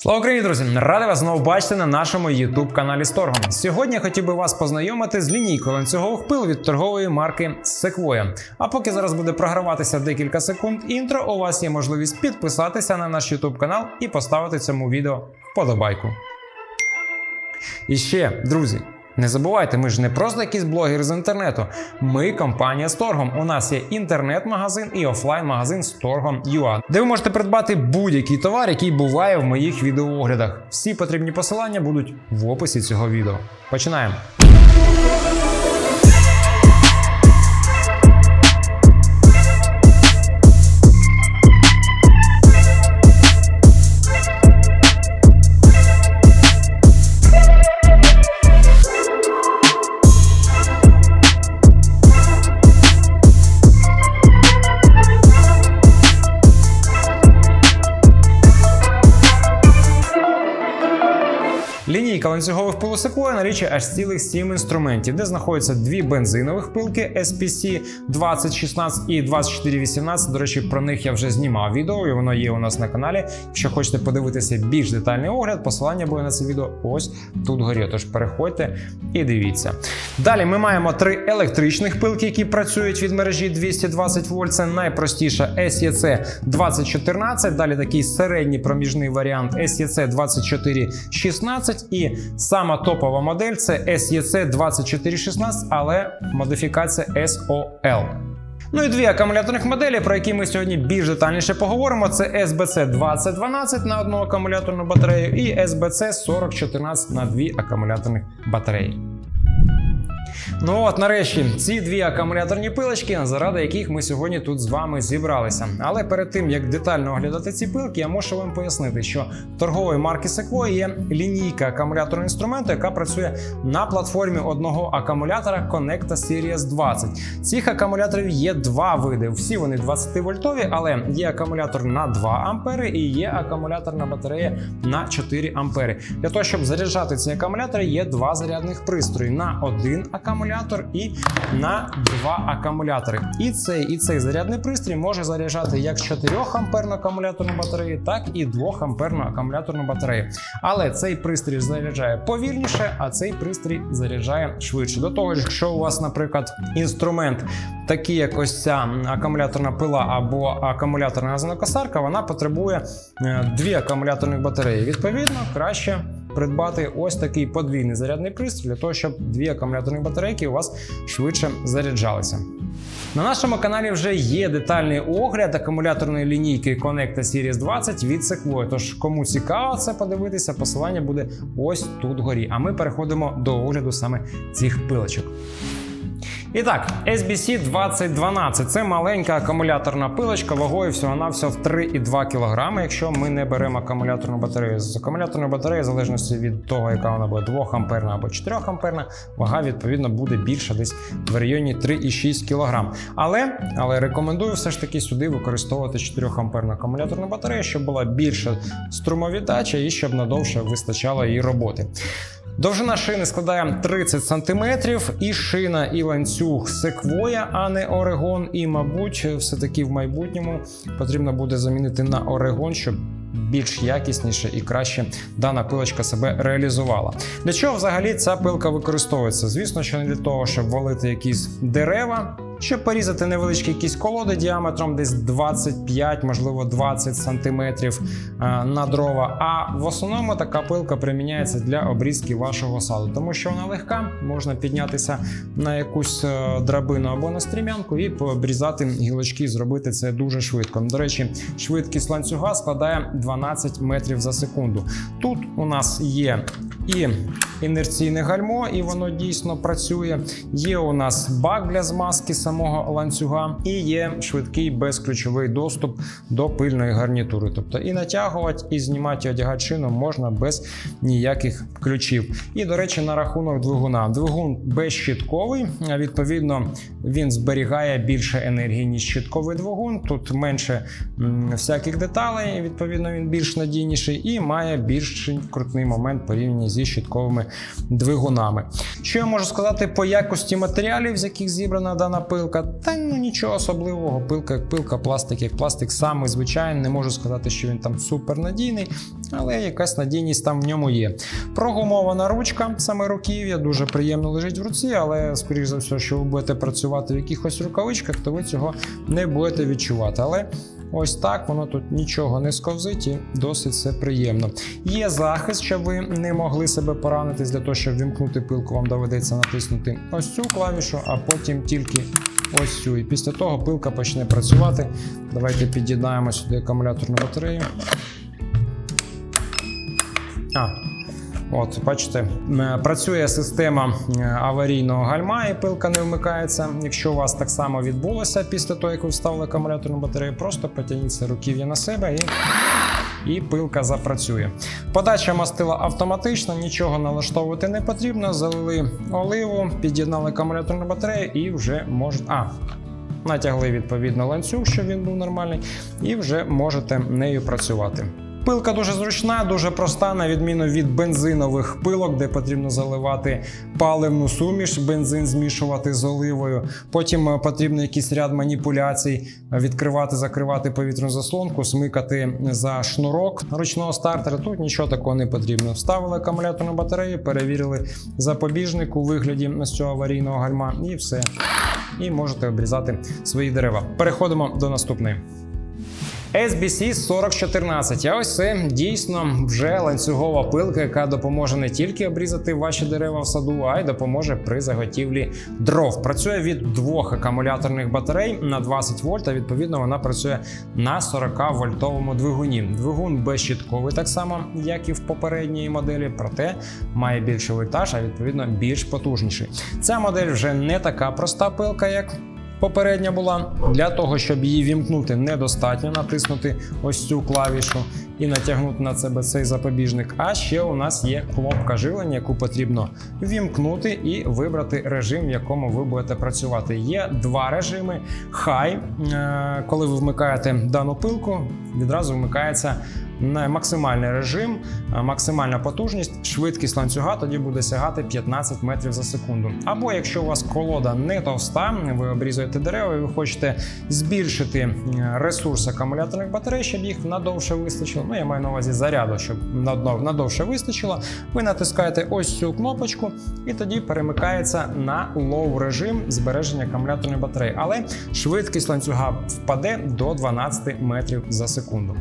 Слава Україні, друзі! Радий вас знову бачити на нашому youtube каналі Сторгом. Сьогодні я хотів би вас познайомити з лінійкою ланцюгових пил від торгової марки Sequoia. А поки зараз буде програватися декілька секунд інтро, у вас є можливість підписатися на наш youtube канал і поставити цьому відео вподобайку. І ще, друзі, не забувайте, ми ж не просто якісь блогери з інтернету. Ми компанія з торгом. У нас є інтернет-магазин і офлайн-магазин з торгом UA, де ви можете придбати будь-який товар, який буває в моїх відеооглядах. Всі потрібні посилання будуть в описі цього відео. Починаємо. Пил Sequoia налічує аж цілих 7 інструментів, де знаходяться дві бензинових пилки SPC 2016 і 2418. До речі, про них я вже знімав відео, і воно є у нас на каналі. Якщо хочете подивитися більш детальний огляд, посилання буде на це відео ось тут горі. Тож переходьте і дивіться. Далі ми маємо три електричних пилки, які працюють від мережі 220 вольт. Це найпростіша SEC 2014. Далі такий середній проміжний варіант SEC 2416. І сама топова модель це SEC 2416, але модифікація SOL. Ну і дві акумуляторних моделі, про які ми сьогодні більш детальніше поговоримо. Це SBC 2012 на одну акумуляторну батарею і SBC 4014 на дві акумуляторних батареї. Ну от нарешті ці дві акумуляторні пилочки, заради яких ми сьогодні тут з вами зібралися. Але перед тим як детально оглядати ці пилки, я можу вам пояснити, що торгової марки Sequoia є лінійка акумуляторного інструменту, яка працює на платформі одного акумулятора Connecta Series 20. Цих акумуляторів є два види. Всі вони 20 вольтові, але є акумулятор на 2 ампери і є акумуляторна батарея на 4 ампери. Для того щоб заряджати ці акумулятори, є два зарядних пристрої на один акумулятор і на два акумулятори. І цей і цей зарядний пристрій може заряджати як 4 амперну акумуляторну батарею, так і 2 амперну акумуляторну батарею. Але цей пристрій заряджає повільніше, а цей пристрій заряджає швидше. До того якщо у вас, наприклад, інструмент такий, як ось ця акумуляторна пила або акумуляторна газонокосарка, вона потребує е, дві акумуляторних батареї. Відповідно, краще придбати ось такий подвійний зарядний пристрій для того, щоб дві акумуляторні батарейки у вас швидше заряджалися. На нашому каналі вже є детальний огляд акумуляторної лінійки Connecta Series 20 від Sequoia. Тож, кому цікаво це подивитися, посилання буде ось тут горі. А ми переходимо до огляду саме цих пилочок. І так, SBC 2012 це маленька акумуляторна пилочка вагою всього-навсього в 3,2 кг, якщо ми не беремо акумуляторну батарею. З акумуляторної батареї, в залежності від того, яка вона буде 2 амперна або 4 амперна, вага відповідно буде більша десь в районі 3,6 кг. Але, але рекомендую все ж таки сюди використовувати 4 амперну акумуляторну батарею, щоб була більша струмовіддача і щоб надовше вистачало її роботи. Довжина шини складає 30 см, і шина, і ланцюг секвоя, а не Орегон. І, мабуть, все-таки в майбутньому потрібно буде замінити на Орегон, щоб більш якісніше і краще дана пилочка себе реалізувала. Для чого взагалі ця пилка використовується? Звісно, що не для того, щоб валити якісь дерева. Щоб порізати невеличкі якісь колоди діаметром десь 25, можливо 20 сантиметрів е, на дрова. А в основному така пилка приміняється для обрізки вашого саду, тому що вона легка, можна піднятися на якусь е, драбину або на стрімянку і пообрізати гілочки, зробити це дуже швидко. До речі, швидкість ланцюга складає 12 метрів за секунду. Тут у нас є і інерційне гальмо, і воно дійсно працює. Є у нас бак для змазки самого ланцюга, і є швидкий безключовий доступ до пильної гарнітури. Тобто і натягувати, і знімати і одягати можна без ніяких ключів. І, до речі, на рахунок двигуна. Двигун безщітковий, відповідно, він зберігає більше енергії, ніж щітковий двигун. Тут менше всяких деталей, відповідно, він більш надійніший і має більш крутний момент порівняно зі щітковими двигунами. Що я можу сказати по якості матеріалів, з яких зібрана дана пилка? Пилка. Та ну нічого особливого. Пилка як пилка, пластик як пластик, самий звичайний. Не можу сказати, що він там супер надійний, але якась надійність там в ньому є. Прогумована ручка, саме руків'я, дуже приємно лежить в руці, але, скоріш за все, що ви будете працювати в якихось рукавичках, то ви цього не будете відчувати. Але ось так воно тут нічого не сковзить і досить все приємно. Є захист, щоб ви не могли себе поранитись. Для того, щоб вімкнути пилку, вам доведеться натиснути ось цю клавішу, а потім тільки ось цю. І після того пилка почне працювати. Давайте під'єднаємо сюди акумуляторну батарею. А, От, бачите, працює система аварійного гальма, і пилка не вмикається. Якщо у вас так само відбулося після того, як ви вставили акумуляторну батарею, просто потягніться руків'я на себе і. І пилка запрацює. Подача мастила автоматична, нічого налаштовувати не потрібно. Залили оливу, під'єднали акумуляторну батарею і вже можете. А, натягли відповідно ланцюг, щоб він був нормальний, і вже можете нею працювати. Пилка дуже зручна, дуже проста, на відміну від бензинових пилок, де потрібно заливати паливну суміш, бензин змішувати з оливою. Потім е, потрібно якийсь ряд маніпуляцій, е, відкривати, закривати повітряну заслонку, смикати за шнурок ручного стартера. Тут нічого такого не потрібно. Вставили акумуляторну батарею, перевірили запобіжник у вигляді з цього аварійного гальма, і все. І можете обрізати свої дерева. Переходимо до наступної. SBC 4014. А ось це дійсно вже ланцюгова пилка, яка допоможе не тільки обрізати ваші дерева в саду, а й допоможе при заготівлі дров. Працює від двох акумуляторних батарей на 20 вольт, а відповідно вона працює на 40 вольтовому двигуні. Двигун безщітковий, так само як і в попередній моделі, проте має більший вольтаж, а відповідно більш потужніший. Ця модель вже не така проста пилка, як Попередня була для того, щоб її вімкнути, недостатньо натиснути ось цю клавішу і натягнути на себе цей запобіжник. А ще у нас є кнопка живлення, яку потрібно вімкнути і вибрати режим, в якому ви будете працювати. Є два режими. Хай, е, коли ви вмикаєте дану пилку, відразу вмикається максимальний режим, максимальна потужність, швидкість ланцюга тоді буде сягати 15 метрів за секунду. Або якщо у вас колода не товста, ви обрізуєте дерева і ви хочете збільшити е, ресурс акумуляторних батарей, щоб їх надовше вистачило. Ну я маю на увазі заряду, щоб надов- надовше вистачило. Ви натискаєте ось цю кнопочку, і тоді перемикається на лоу режим збереження акумуляторної батареї. Але швидкість ланцюга впаде до 12 метрів за секунду.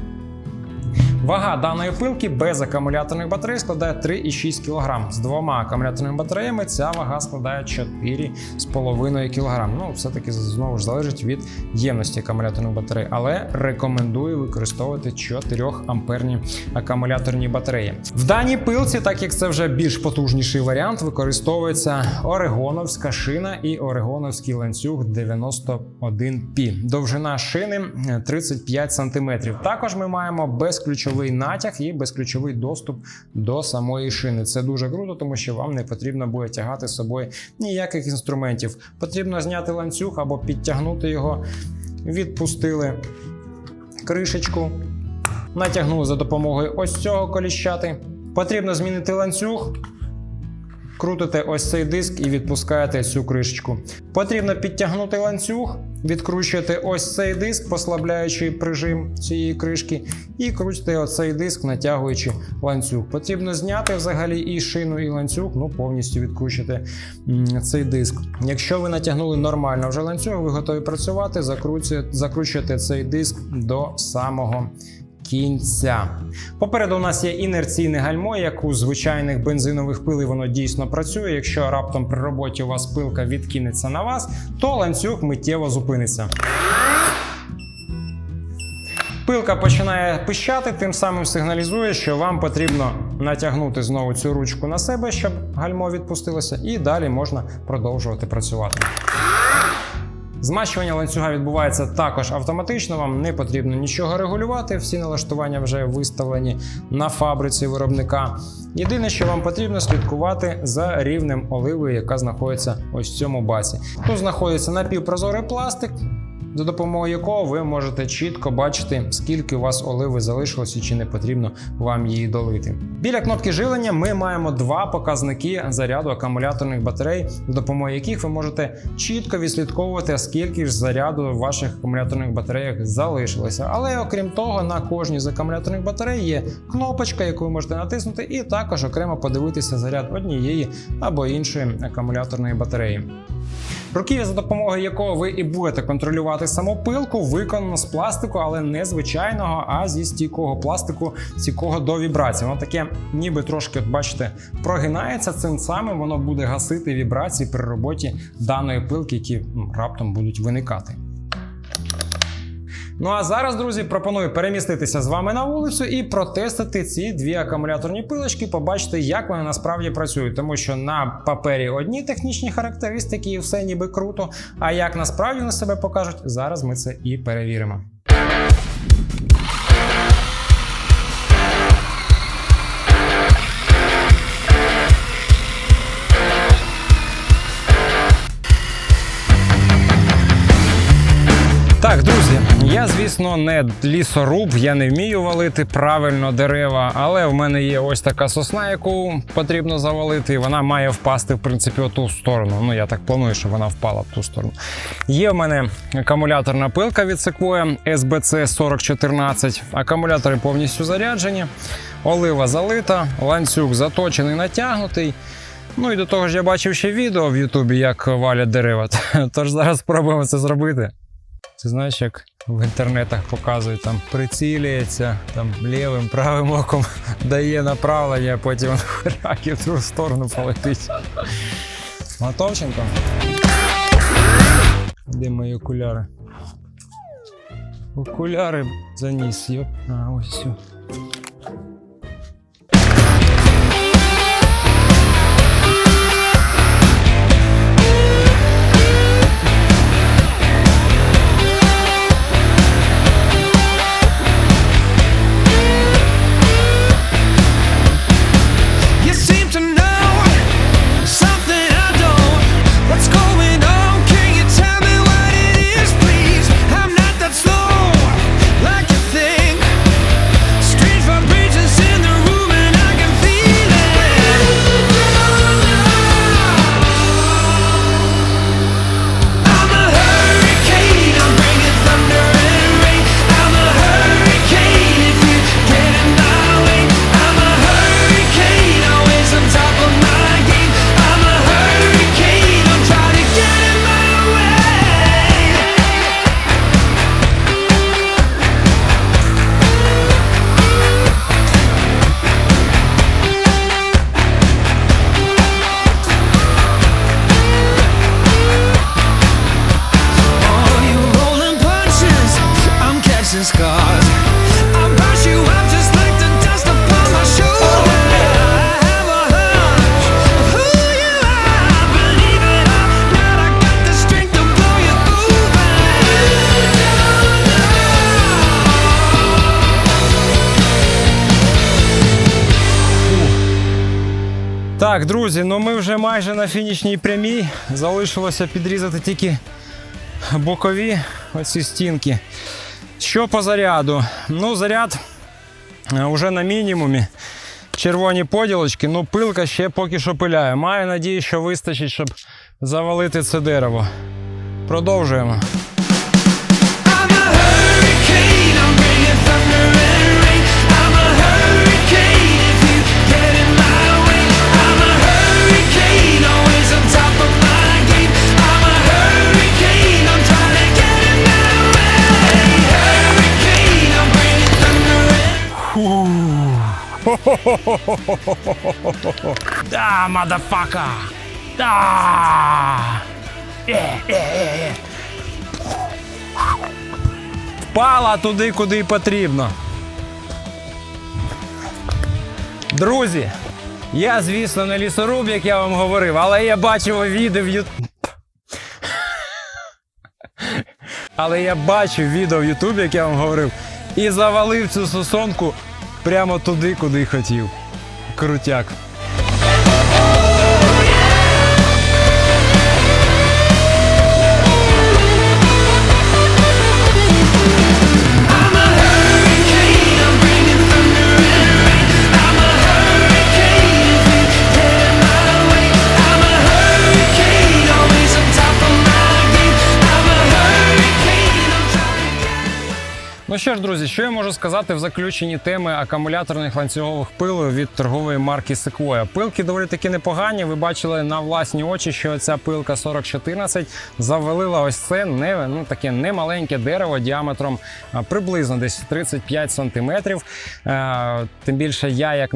Вага даної пилки без акумуляторних батарей складає 3,6 кг. З двома акумуляторними батареями ця вага складає 4,5 кг. Ну, все-таки знову ж залежить від ємності акумуляторних батарей, але рекомендую використовувати 4 амперні акумуляторні батареї. В даній пилці, так як це вже більш потужніший варіант, використовується орегоновська шина і орегоновський ланцюг 91P. Довжина шини 35 см. Також ми маємо безключовий натяг і безключовий доступ до самої шини. Це дуже круто, тому що вам не потрібно буде тягати з собою ніяких інструментів. Потрібно зняти ланцюг або підтягнути його. Відпустили кришечку, натягнули за допомогою ось цього коліщати. Потрібно змінити ланцюг. Крутите ось цей диск і відпускаєте цю кришечку. Потрібно підтягнути ланцюг, відкручуєте ось цей диск, послабляючи прижим цієї кришки, і крутите оцей диск, натягуючи ланцюг. Потрібно зняти взагалі і шину, і ланцюг, ну повністю відкручуєте цей диск. Якщо ви натягнули нормально вже ланцюг, ви готові працювати, закручуєте, цей диск до самого кінця. Попереду у нас є інерційне гальмо, як у звичайних бензинових пил, воно дійсно працює. Якщо раптом при роботі у вас пилка відкинеться на вас, то ланцюг миттєво зупиниться. Пилка починає пищати, тим самим сигналізує, що вам потрібно натягнути знову цю ручку на себе, щоб гальмо відпустилося, і далі можна продовжувати працювати. Змащування ланцюга відбувається також автоматично, вам не потрібно нічого регулювати, всі налаштування вже виставлені на фабриці виробника. Єдине, що вам потрібно слідкувати за рівнем оливи, яка знаходиться ось в цьому басі. Тут знаходиться напівпрозорий пластик. За допомогою якого ви можете чітко бачити, скільки у вас оливи залишилось і чи не потрібно вам її долити. Біля кнопки живлення ми маємо два показники заряду акумуляторних батарей, за допомогою яких ви можете чітко відслідковувати, скільки ж заряду в ваших акумуляторних батареях залишилося. Але окрім того, на кожній з акумуляторних батарей є кнопочка, яку ви можете натиснути, і також окремо подивитися заряд однієї або іншої акумуляторної батареї. Руків'я, за допомогою якого ви і будете контролювати самопилку, виконано з пластику, але не звичайного, а зі стійкого пластику, стійкого до вібрації. Воно таке, ніби трошки, от бачите, прогинається. Цим самим воно буде гасити вібрації при роботі даної пилки, які ну, раптом будуть виникати. Ну а зараз, друзі, пропоную переміститися з вами на вулицю і протестити ці дві акумуляторні пилочки, побачити, як вони насправді працюють, тому що на папері одні технічні характеристики, і все ніби круто. А як насправді вони себе покажуть, зараз ми це і перевіримо. Так, друзі, я, звісно, не лісоруб, я не вмію валити правильно дерева, але в мене є ось така сосна, яку потрібно завалити, і вона має впасти, в принципі, у ту сторону. Ну, я так планую, що вона впала в ту сторону. Є в мене акумуляторна пилка від Sequoia SBC 4014. Акумулятори повністю заряджені, олива залита, ланцюг заточений, натягнутий. Ну і до того ж я бачив ще відео в Ютубі, як валять дерева. Тож зараз спробуємо це зробити. Це знаєш, як в інтернетах показують, там прицілюється, там лівим, правим оком дає направлення, а потім і в другу сторону полетить. Готовченко. Де мої окуляри? Окуляри заніс, йоп. А, ось все. Так, друзі, ну ми вже майже на фінішній прямій. Залишилося підрізати тільки бокові оці стінки. Що по заряду? Ну, заряд вже на мінімумі. Червоні поділочки, ну пилка ще поки що пиляє. Маю надію, що вистачить, щоб завалити це дерево. Продовжуємо. Да, мадафака! Да! Е, е, е. Впала туди, куди потрібно. Друзі, я, звісно, не лісоруб, як я вам говорив, але я бачив відео в Ютубі. Але я бачив відео в Ютубі, як я вам говорив, і завалив цю сосонку прямо туди, куди хотів. Крутяк. Ну що ж, друзі, що я можу сказати в заключенні теми акумуляторних ланцюгових пил від торгової марки Sequoia. Пилки доволі таки непогані. Ви бачили на власні очі, що ця пилка 4014 завалила ось це не ну таке немаленьке дерево діаметром приблизно десь 35 сантиметрів. Е, Тим більше я, як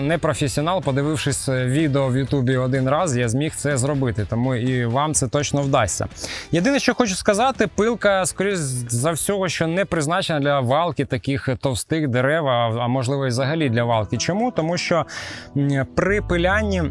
не професіонал, подивившись відео в Ютубі один раз, я зміг це зробити. Тому і вам це точно вдасться. Єдине, що хочу сказати, пилка, скоріш за всього, що не призначена для валки таких товстих дерев, а можливо і взагалі для валки. Чому? Тому що при пилянні.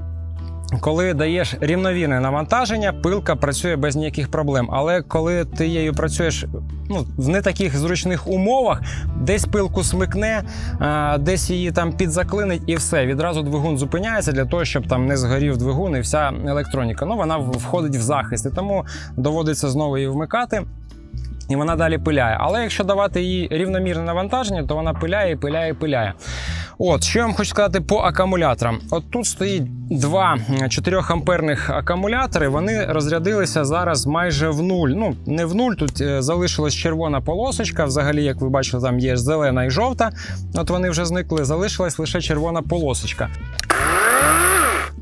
Коли даєш рівновірне навантаження, пилка працює без ніяких проблем. Але коли ти її працюєш ну, в не таких зручних умовах, десь пилку смикне, а, десь її там підзаклинить, і все. Відразу двигун зупиняється для того, щоб там не згорів двигун і вся електроніка. Ну вона входить в захист, і тому доводиться знову її вмикати. І вона далі пиляє. Але якщо давати їй рівномірне навантаження, то вона пиляє, пиляє, пиляє. От, що я вам хочу сказати по акумуляторам. От тут стоїть два 4 амперних акумулятори. Вони розрядилися зараз майже в нуль. Ну, не в нуль, тут е, залишилась червона полосочка. Взагалі, як ви бачили, там є зелена і жовта. От вони вже зникли, залишилась лише червона полосочка.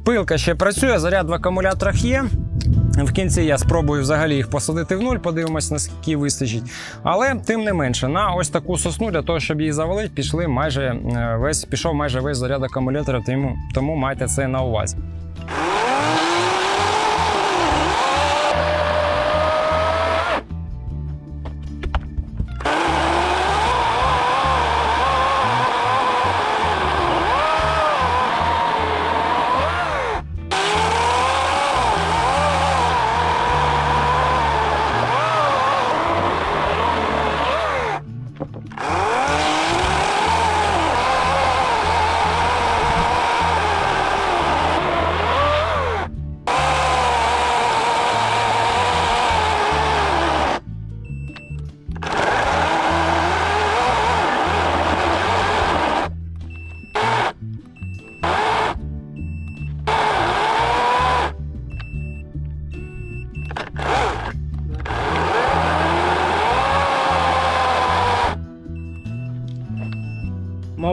Пилка ще працює, заряд в акумуляторах є. В кінці я спробую взагалі їх посадити в нуль, подивимось, наскільки вистачить. Але тим не менше, на ось таку сосну для того, щоб її завалити, пішли майже е, весь пішов майже весь заряд акумулятора, тому, тому майте це на увазі.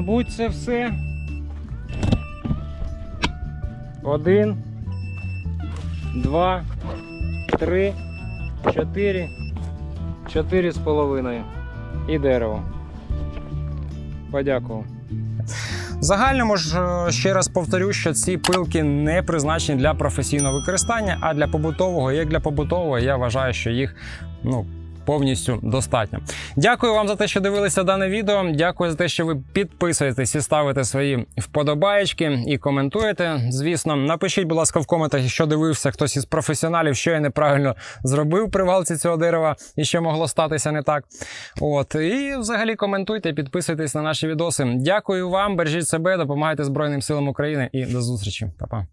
Мабуть, це все. Один, два, три, чотири, чотири з половиною. І дерево. Подякував. В загальному ж ще раз повторю, що ці пилки не призначені для професійного використання, а для побутового. Як для побутового, я вважаю, що їх ну. Повністю достатньо. Дякую вам за те, що дивилися дане відео. Дякую за те, що ви підписуєтесь і ставите свої вподобаєчки і коментуєте. Звісно, напишіть, будь ласка, в коментах, що дивився хтось із професіоналів, що я неправильно зробив при валці цього дерева і що могло статися не так. От і взагалі коментуйте, підписуйтесь на наші відоси. Дякую вам, бережіть себе, допомагайте Збройним силам України і до зустрічі. Па-па.